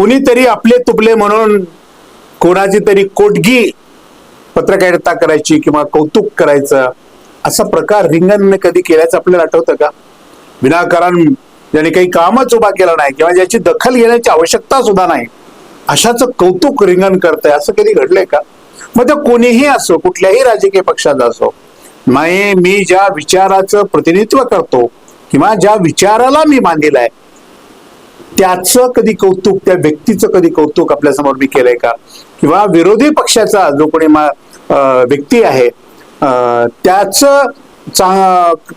कुणीतरी आपले तुपले म्हणून कोणाची तरी कोटगी पत्रकारिता करायची किंवा कौतुक करायचं असा प्रकार रिंगणने कधी केल्याचं आपल्याला आठवतं का? विनाकारण ज्याने काही कामच उभा केला नाही किंवा ज्याची दखल घेण्याची आवश्यकता सुद्धा नाही अशाच कौतुक रिंगण करतंय असं कधी घडलंय का? मग ते कोणीही असो कुठल्याही राजकीय पक्षाचा असो नाही मी ज्या विचाराचं प्रतिनिधित्व करतो किंवा ज्या विचाराला मी मानलेलं आहे त्याचं कधी कौतुक त्या व्यक्तीचं कधी कौतुक आपल्यासमोर मी केलंय का? किंवा विरोधी पक्षाचा जो कोणी मा- व्यक्ती आहे त्याच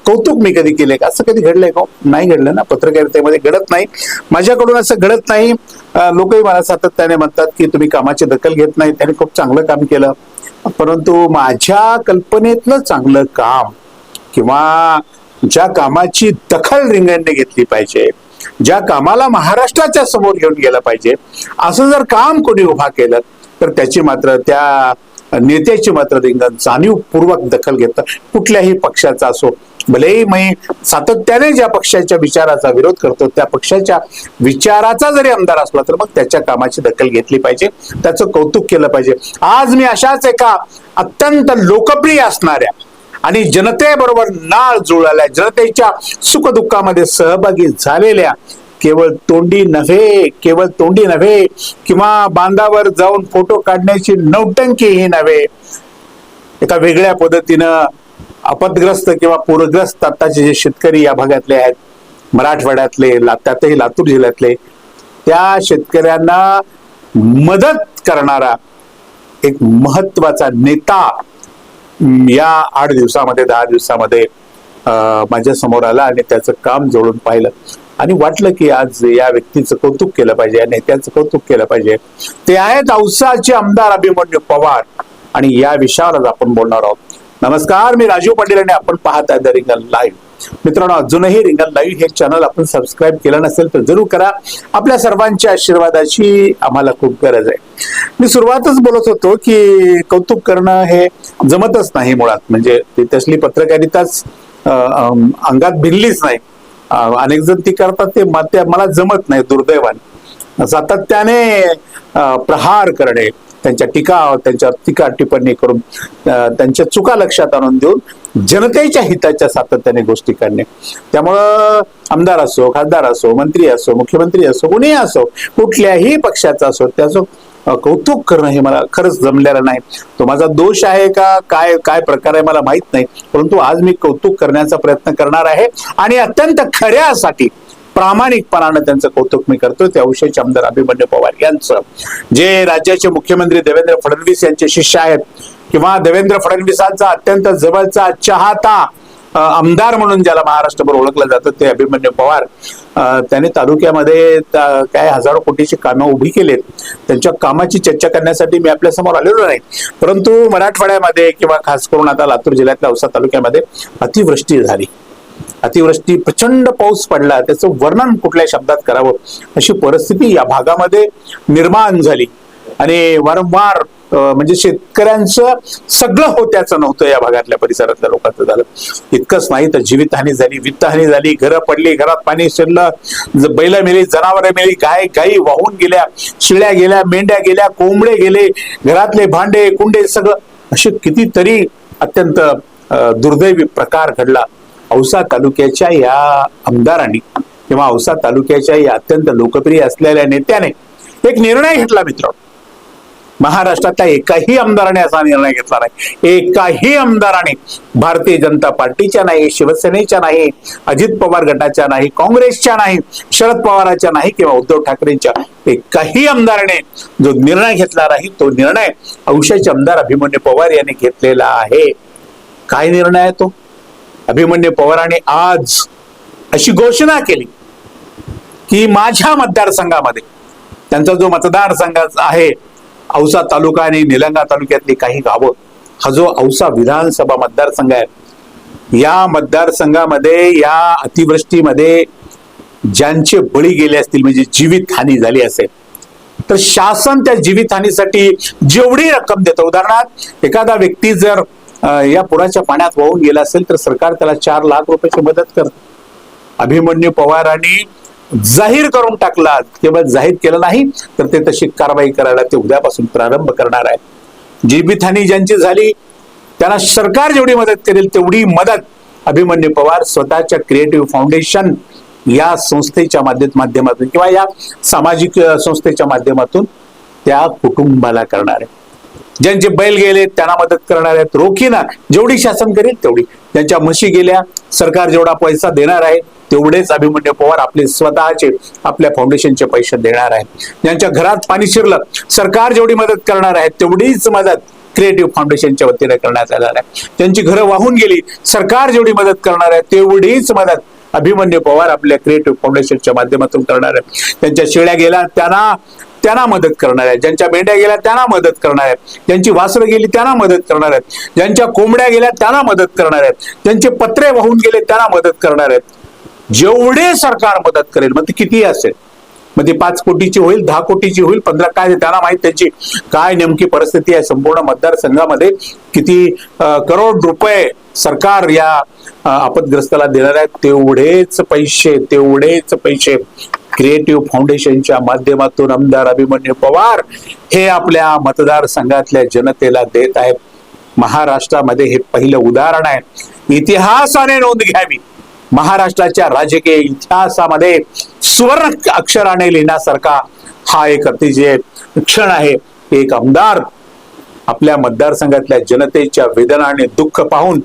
कौतुक मी कधी केलंय का? असं कधी घडलंय का हो? नाही घडलं ना पत्रकारितेमध्ये घडत नाही. माझ्याकडून असं घडत नाही. लोकही मला सातत्याने म्हणतात की तुम्ही कामाची दखल घेत नाही त्याने खूप चांगलं काम केलं. परंतु माझ्या कल्पनेतलं चांगलं काम किंवा ज्या कामाची दखल रिंगणने घेतली पाहिजे ज्या कामाला महाराष्ट्राच्या समोर घेऊन गेलं पाहिजे असं जर काम कोणी उभा केलं तर त्याची मात्र त्या नेत्याची मात्र रिंगण जाणीवपूर्वक दखल घेतात कुठल्याही पक्षाचा असो भलेही मी सातत्याने ज्या पक्षाच्या विचाराचा विरोध करतो त्या पक्षाच्या विचाराचा जरी आमदार असला तर मग त्याच्या कामाची दखल घेतली पाहिजे त्याचं कौतुक केलं पाहिजे. आज मी अशाच एका अत्यंत लोकप्रिय असणाऱ्या आणि जनतेबरोबर नाळ जुळलेल्या जनतेच्या सुखदुःखामध्ये सहभागी झालेल्या केवळ तोंडी नव्हे केवळ तोंडी नव्हे किंवा बांधावर जाऊन फोटो काढण्याची नौटंकी ही नव्हे एका वेगळ्या पद्धतीनं आपदग्रस्त किंवा पूरग्रस्त आताचे जे शेतकरी या भागातले आहेत मराठवाड्यातले त्यातही लातूर जिल्ह्यातले त्या शेतकऱ्यांना मदत करणारा एक महत्त्वाचा नेता या आठ दिवसामध्ये दहा दिवसामध्ये अं, माझ्यासमोर आला आणि त्याचं काम जोडून पाहिलं. आणि वाटलं की आज या व्यक्तीचं कौतुक केलं पाहिजे या नेत्याचं कौतुक केलं पाहिजे. ते आहेत औसाचे आमदार अभिमन्यू पवार. आणि या विषयावरच आपण बोलणार आहोत. नमस्कार मी राजीव पाटील आणि आपण पाहत आहे द रिंगण लाईव्ह मित्रांनो अजूनही रिंगण लाईव्ह हे चॅनल आपण सबस्क्राईब केलं नसेल तर जरूर करा. आपल्या सर्वांच्या आशीर्वादाची आम्हाला खूप गरज आहे. मी सुरुवातच बोलत होतो की कौतुक करणं हे जमतच नाही मुळात. म्हणजे तसली पत्रकारिताच अंगात भिनलीच नाही. अनेक जण ती करतात ते मला जमत नाही दुर्दैवाने. सातत्याने प्रहार करणे त्यांच्या टीका त्यांच्या टीका टिप्पणी करून त्यांच्या चुका लक्षात आणून देऊन जनतेच्या हिताच्या सातत्याने गोष्टी करणे. त्यामुळं आमदार असो खासदार असो मंत्री असो मुख्यमंत्री असो कुणीही असो कुठल्याही पक्षाचा असो त्याचं कौतुक करणं हे मला खरंच जमलेलं नाही. तो माझा दोष आहे का काय काय प्रकार आहे मला माहीत नाही. परंतु आज मी कौतुक करण्याचा प्रयत्न करणार आहे. आणि अत्यंत खऱ्यासाठी प्रामाणिकपणानं त्यांचं कौतुक मी करतो त्या विषयीचे आमदार अभिमन्यू पवार यांचं. जे राज्याचे मुख्यमंत्री देवेंद्र फडणवीस यांचे शिष्य आहेत किंवा देवेंद्र फडणवीसांचा अत्यंत जवळचा चाहता आमदार म्हणून ज्याला महाराष्ट्रभर ओळखलं जातं ते अभिमन्यू पवार. त्यांनी तालुक्यामध्ये काय हजारो कोटीची कामं उभी केलीत. त्यांच्या कामाची चर्चा करण्यासाठी मी आपल्यासमोर आलेलो नाही. परंतु मराठवाड्यामध्ये किंवा खास करून आता लातूर जिल्ह्यातल्या औसा तालुक्यामध्ये अतिवृष्टी झाली. अतिवृष्टी प्रचंड पाऊस पडला त्याचं वर्णन कुठल्या शब्दात करावं? अशी परिस्थिती या भागामध्ये निर्माण झाली. आणि वारंवार म्हणजे शेतकऱ्यांचं सगळं होत्याचं नव्हतं या भागातल्या परिसरातल्या लोकांचं झालं. इतकंच नाही तर जीवितहानी झाली वित्तहानी झाली घरं पडली घरात पाणी शिरलं बैल मेली जनावरं मेली गाय गाई वाहून गेल्या शिळ्या गेल्या मेंढ्या गेल्या कोंबडे गेले घरातले भांडे कुंडे सगळं. असे कितीतरी अत्यंत दुर्दैवी प्रकार घडला. औसा तालुक्याच्या या आमदारांनी किंवा औसा तालुक्याच्या या अत्यंत लोकप्रिय असलेल्या नेत्याने एक निर्णय घेतला मित्र. महाराष्ट्रातल्या एकाही आमदाराने असा निर्णय घेतला नाही. एकाही आमदाराने भारतीय जनता पार्टीच्या नाही शिवसेनेच्या नाही अजित पवार गटाच्या नाही काँग्रेसच्या नाही शरद पवाराच्या नाही किंवा उद्धव ठाकरेंच्या एकाही आमदाराने जो निर्णय घेतला नाही तो निर्णय अंशाचे आमदार अभिमन्यू पवार यांनी घेतलेला आहे. काय निर्णय आहे तो? अभिमन्यू पवारांनी आज अशी घोषणा केली की माझ्या मतदारसंघामध्ये त्यांचा जो मतदारसंघ आहे औसा तालुका आणि निलंगा तालुक्यातली काही गावं हा जो औसा विधानसभा मतदारसंघ आहे या मतदारसंघामध्ये या अतिवृष्टीमध्ये ज्यांचे बळी गेले असतील म्हणजे जीवित हानी झाली असेल तर शासन त्या जीवितहानीसाठी जेवढी रक्कम देतं. उदाहरणार्थ एखादा व्यक्ती जर या पुराच्या पाण्यात वाहून गेला असेल तर सरकार त्याला चार लाख रुपयाची मदत करतं. अभिमन्यू पवारांनी जाहीर करून टाकला. केवळ जाहीर केलं नाही तर ते तशी कारवाई करायला ते उद्यापासून प्रारंभ करणार आहे जीवितहानी ज्यांची झाली त्यांना सरकार जेवढी मदत करेल तेवढी मदत अभिमन्यू पवार स्वतःच्या क्रिएटिव्ह फाउंडेशन या संस्थेच्या माध्यमातून किंवा या सामाजिक संस्थेच्या माध्यमातून त्या कुटुंबाला करणार आहे ज्यांचे बैल गेले त्यांना मदत करणार आहेत. रोखीना जेवढी शासन करेल तेवढी. ज्यांच्या म्हशी गेल्या सरकार जेवढा पैसा देणार आहे तेवढेच अभिमन्यू पवार आपले स्वतःचे आपल्या फाउंडेशनचे पैसे देणार आहेत. ज्यांच्या घरात पाणी शिरलं सरकार जेवढी मदत करणार आहे तेवढीच मदत क्रिएटिव्ह फाउंडेशनच्या वतीने करण्यात येणार आहे. त्यांची घरं वाहून गेली सरकार जेवढी मदत करणार आहे तेवढीच मदत अभिमन्यू पवार आपल्या क्रिएटिव्ह फाउंडेशनच्या माध्यमातून करणार आहे त्यांच्या शेळ्या गेल्या त्यांना त्यांना मदत करणार आहे ज्यांच्या मेंढ्या गेल्या त्यांना मदत करणार आहेत. ज्यांची वासरं गेली त्यांना मदत करणार आहेत. ज्यांच्या कोंबड्या गेल्या त्यांना मदत करणार आहेत. ज्यांचे पत्रे वाहून गेले त्यांना मदत करणार आहेत. जेवढे सरकार मदत करेल मग ते किती असेल मग ती पाच कोटीची होईल दहा कोटीची होईल पंधरा काय त्यांना माहीत त्यांची काय नेमकी परिस्थिती आहे. संपूर्ण मतदारसंघामध्ये किती करोड रुपये सरकार या आपदग्रस्ताला देणार आहे. तेवढेच पैसे तेवढेच पैसे. क्रिएटिव्ह फाउंडेशनच्या माध्यमातून आमदार अभिमन्यू पवार हे आपल्या मतदारसंघातल्या जनतेला देत आहेत. महाराष्ट्रामध्ये हे पहिलं उदाहरण आहे. इतिहासाने नोंद घ्यावी. महाराष्ट्राच्या राजकीय इतिहासामध्ये सुवर्ण अक्षराने लिहिण्यासारखा हा एक अतिशय क्षण आहे. एक आमदार आपल्या मतदारसंघातल्या जनतेच्या वेदना आणि दुःख पाहून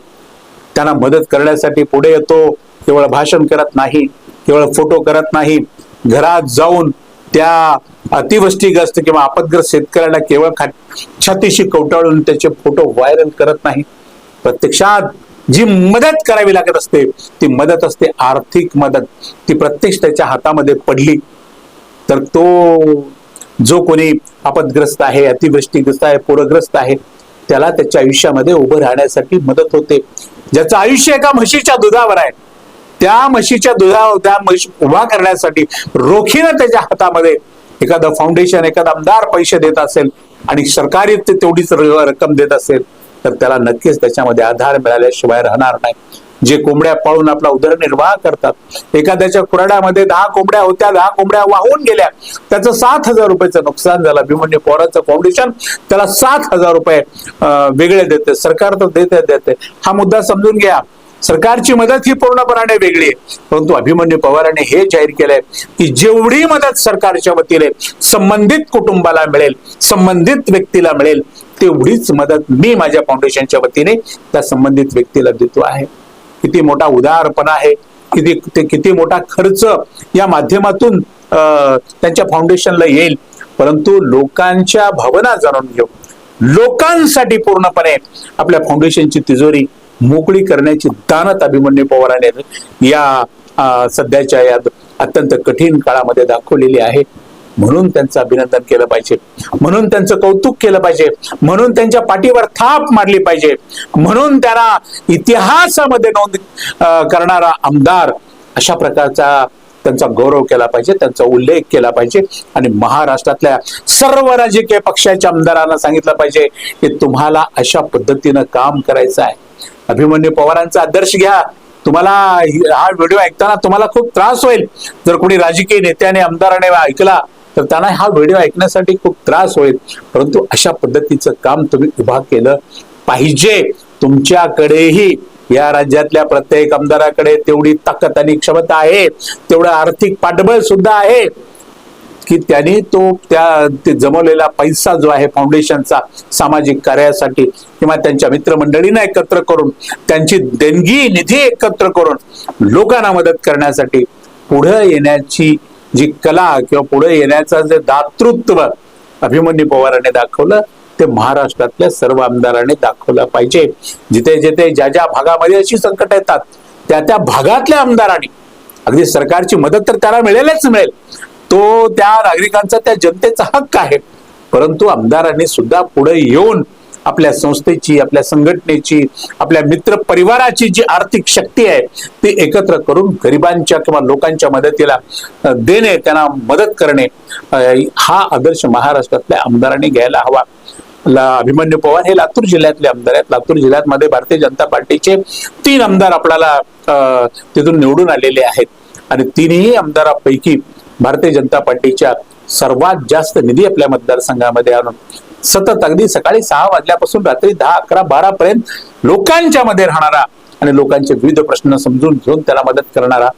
त्यांना मदत करण्यासाठी पुढे येतो. केवळ भाषण करत नाही केवळ फोटो करत नाही. घरात जाऊन त्या अतिवृष्टीग्रस्त किंवा आपदग्रस्त शेतकऱ्यांना केवळ खा छातीशी कवटाळून त्याचे फोटो व्हायरल करत नाही. प्रत्यक्षात जी मदत करावी लागत असते ती मदत असते आर्थिक मदत. ती प्रत्यक्ष त्याच्या हातामध्ये पडली तर तो जो कोणी आपदग्रस्त आहे अतिवृष्टीग्रस्त आहे पूरग्रस्त आहे त्याला त्याच्या आयुष्यामध्ये उभं राहण्यासाठी मदत होते. ज्याचं आयुष्य एका म्हशीच्या दुधावर आहे त्या म्हशीच्या दुधावर त्या म्हशी उभा करण्यासाठी रोखीनं त्याच्या हातामध्ये एखादं फाउंडेशन एखादा आमदार पैसे देत असेल आणि सरकारी ते तेवढीच रक्कम देत असेल तर त्याला नक्कीच त्याच्यामध्ये आधार मिळाल्याशिवाय राहणार नाही. जे कोंबड्या पाळून आपला उदरनिर्वाह करतात. एखाद्याच्या कुराड्यामध्ये दहा कोंबड्या होत्या दहा कोंबड्या वाहून गेल्या त्याचं सात हजार रुपयाचं नुकसान झालं. अभिमन्यू पोराचं फाउंडेशन त्याला सात हजार रुपये अं, वेगळे देते सरकार तर देते देते. हा मुद्दा समजून घ्या. सरकारची मदत ही पूर्णपणाने वेगळी आहे. परंतु अभिमन्यू पवारांनी हे जाहीर केलंय की जेवढी मदत सरकारच्या वतीने संबंधित कुटुंबाला मिळेल संबंधित व्यक्तीला मिळेल तेवढीच मदत मी माझ्या फाउंडेशनच्या वतीने त्या संबंधित व्यक्तीला देतो आहे. किती मोठा उदारपणा आहे किती ते किती मोठा खर्च या माध्यमातून त्यांच्या फाउंडेशनला येईल. परंतु लोकांच्या भावना जाणून घेऊ. लोकांसाठी पूर्णपणे आपल्या फाउंडेशनची तिजोरी मोकळी करण्याची दानत अभिमन्यू पवारांनी या सध्याच्या या अत्यंत कठीण काळामध्ये दाखवलेली आहे. म्हणून त्यांचं अभिनंदन केलं पाहिजे. म्हणून त्यांचं कौतुक केलं पाहिजे. म्हणून त्यांच्या पाठीवर थाप मारली पाहिजे. म्हणून त्यांना इतिहासामध्ये नोंद करणारा आमदार अशा प्रकारचा त्यांचा गौरव केला पाहिजे त्यांचा उल्लेख केला पाहिजे. आणि महाराष्ट्रातल्या सर्व राजकीय पक्षाच्या आमदारांना सांगितलं पाहिजे की तुम्हाला अशा पद्धतीनं काम करायचं आहे. अभिमन्यू पवारांचा आदर्श घ्या. तुम्हाला हा व्हिडिओ ऐकताना तुम्हाला खूप त्रास होईल. जर कोणी राजकीय नेत्याने आमदाराने ऐकला तर त्यांना हा व्हिडिओ ऐकण्यासाठी खूप त्रास होईल. परंतु अशा पद्धतीचं काम तुम्ही उभा केलं पाहिजे. तुमच्याकडेही या राज्यातल्या प्रत्येक आमदाराकडे तेवढी ताकद आणि क्षमता आहे. तेवढं आर्थिक पाठबळ सुद्धा आहे. की त्यांनी तो त्या जमवलेला पैसा जो आहे फाउंडेशनचा सामाजिक कार्यासाठी किंवा त्यांच्या मित्रमंडळींना एकत्र करून त्यांची देणगी निधी एकत्र करून लोकांना मदत करण्यासाठी पुढे येण्याची जी कला किंवा पुढे येण्याचं जे दातृत्व अभिमन्यू पवारांनी दाखवलं ते महाराष्ट्रातल्या सर्व आमदारांनी दाखवलं पाहिजे. जिथे जिथे ज्या ज्या भागामध्ये अशी संकट येतात त्या त्या भागातल्या आमदारांनी. अगदी सरकारची मदत तर त्याला मिळेलच मिळेल. तो त्या नागरिकांचा त्या जनतेचा हक्क आहे. परंतु आमदारांनी सुद्धा पुढे येऊन आपल्या संस्थेची आपल्या संघटनेची आपल्या मित्र परिवाराची जी आर्थिक शक्ती आहे ती एकत्र करून गरिबांच्या किंवा लोकांच्या मदतीला देणे त्यांना मदत करणे हा आदर्श महाराष्ट्रातल्या आमदारांनी घ्यायला हवा. ला- अभिमन्यू पवार हे लातूर जिल्ह्यातले आमदार आहेत. लातूर जिल्ह्यात मध्ये भारतीय जनता पार्टीचे तीन आमदार आपल्याला तिथून निवडून आलेले आहेत. आणि तिन्ही आमदारांपैकी भारतीय जनता पार्टीच्या सर्वात जास्त निधी आपल्या मतदारसंघामध्ये आणून सतत अगदी सकाळी सहा वाजल्यापासून रात्री दहा अकरा बारा पर्यंत लोकांच्या मध्ये राहणारा आणि लोकांचे विविध प्रश्न समजून घेऊन त्याला मदत करणारा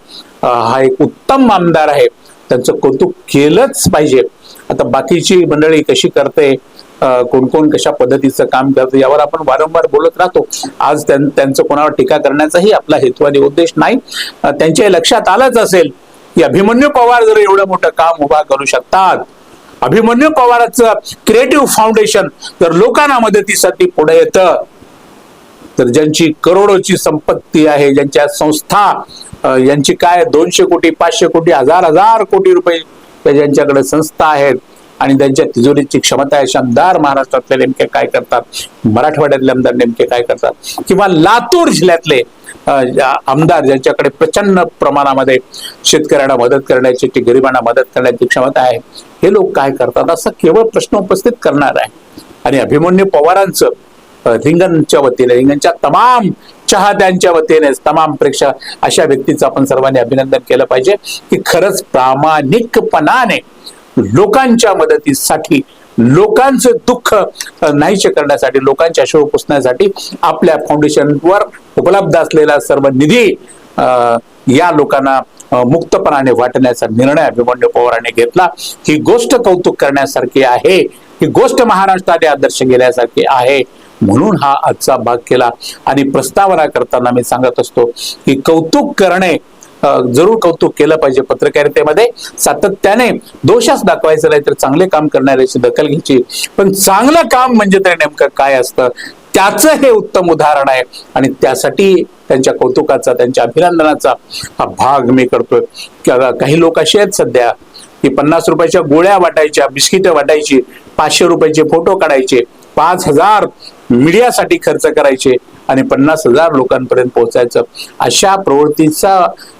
हा एक उत्तम आमदार आहे. त्यांचं कौतुक केलंच पाहिजे. आता बाकीची मंडळी कशी करते कोण कोण कशा पद्धतीचं काम करते यावर आपण वारंवार बोलत राहतो. आज त्यांचं कोणावर टीका करण्याचाही आपला हेतू आणि उद्देश नाही. त्यांच्या लक्षात आलंच असेल की अभिमन्यू पवार जर एवढं मोठं काम उभा करू शकतात अभिमन्यू पवाराचं क्रिएटिव्ह फाउंडेशन जर लोकांना मदतीसाठी पुढे येतं तर ज्यांची करोडोची संपत्ती आहे ज्यांच्या संस्था यांची काय दोनशे कोटी पाचशे कोटी हजार हजार कोटी रुपये ज्यांच्याकडे संस्था आहेत आणि त्यांच्या तिजोरीची क्षमता आहे शानदार आमदार महाराष्ट्रातले नेमके काय करतात मराठवाड्यातले आमदार नेमके काय करतात किंवा लातूर जिल्ह्यातले आमदार ज्यांच्याकडे प्रचंड प्रमाणामध्ये शेतकऱ्यांना मदत करण्याची ती गरिबांना मदत करण्याची क्षमता आहे हे लोक काय करतात? असा केवळ प्रश्न उपस्थित करणार आहे. आणि अभिमन्यू पवारांचं रिंगणच्या वतीने रिंगणच्या तमाम चाहत्यांच्या वतीने तमाम प्रेक्षक अशा व्यक्तीचं आपण सर्वांनी अभिनंदन केलं पाहिजे की खरंच प्रामाणिकपणाने लोकांच्या मदतीसाठी लोकांचं दुःख अ, करण्यासाठी लोकांच्या अश्रू पुसण्यासाठी आपल्या फाउंडेशनवर उपलब्ध असलेला सर्व निधी या लोकांना मुक्तपणाने वाटण्याचा निर्णय अभिमन्यू पवारांनी घेतला. ही गोष्ट कौतुक करण्यासारखी आहे. ही गोष्ट महाराष्ट्राने आदर्श गेल्यासारखी आहे. म्हणून हा आजचा भाग केला. आणि प्रस्तावना करताना मी सांगत असतो की कौतुक करणे जरूर कौतुक केलं पाहिजे पत्रकारितेमध्ये. सातत्याने दोषच दाखवायचं नाही तर चांगले काम करणाऱ्याची दखल घ्यायची. पण चांगलं काम म्हणजे ते नेमकं काय असतं? त्याचं हे उत्तम उदाहरण आहे. आणि त्यासाठी त्यांच्या कौतुकाचा त्यांच्या अभिनंदनाचा हा भाग मी करतोय. काही लोक असे आहेत सध्या की पन्नास रुपयाच्या गोळ्या वाटायच्या बिस्किट वाटायची पाचशे रुपयाचे फोटो काढायचे पाच हजार मीडियासाठी खर्च करायचे आणि पन्नास हजार लोकांपर्यंत पोहोचायचं अशा प्रवृत्तीचा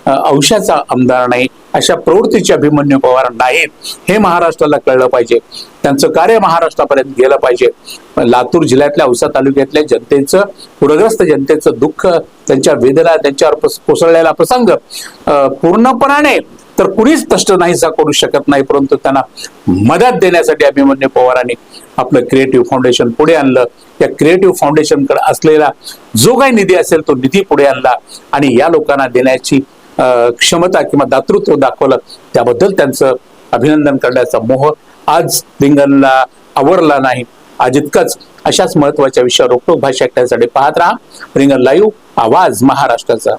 अंशाचा आमदार नाही अशा प्रवृत्तीचे अभिमन्यू पवार नाहीत हे महाराष्ट्राला कळलं पाहिजे. त्यांचं कार्य महाराष्ट्रापर्यंत गेलं पाहिजे. लातूर जिल्ह्यातल्या औसा तालुक्यातल्या जनतेचं पूरग्रस्त जनतेचं दुःख त्यांच्या वेदना त्यांच्यावर पस- कोसळलेला प्रसंग पूर्णपणाने तर कुणीच कष्ट नाहीसा करू शकत नाही परंतु त्यांना मदत देण्यासाठी अभिमन्यू पवारांनी आपलं क्रिएटिव्ह फाउंडेशन पुढे आणलं. या क्रिएटिव्ह फाउंडेशनकडे असलेला जो काही निधी असेल तो निधी पुढे आणला आणि या लोकांना देण्याची क्षमता किंवा दातृत्व दाखवलं त्याबद्दल त्यांचं अभिनंदन करण्याचा मोह आज रिंगणला आवरला नाही. आज इतकंच अशाच महत्त्वाच्या विषयावर रोखोक भाषा ऐकण्यासाठी पाहत राहा. रिंगण लाईव्ह आवाज महाराष्ट्राचा.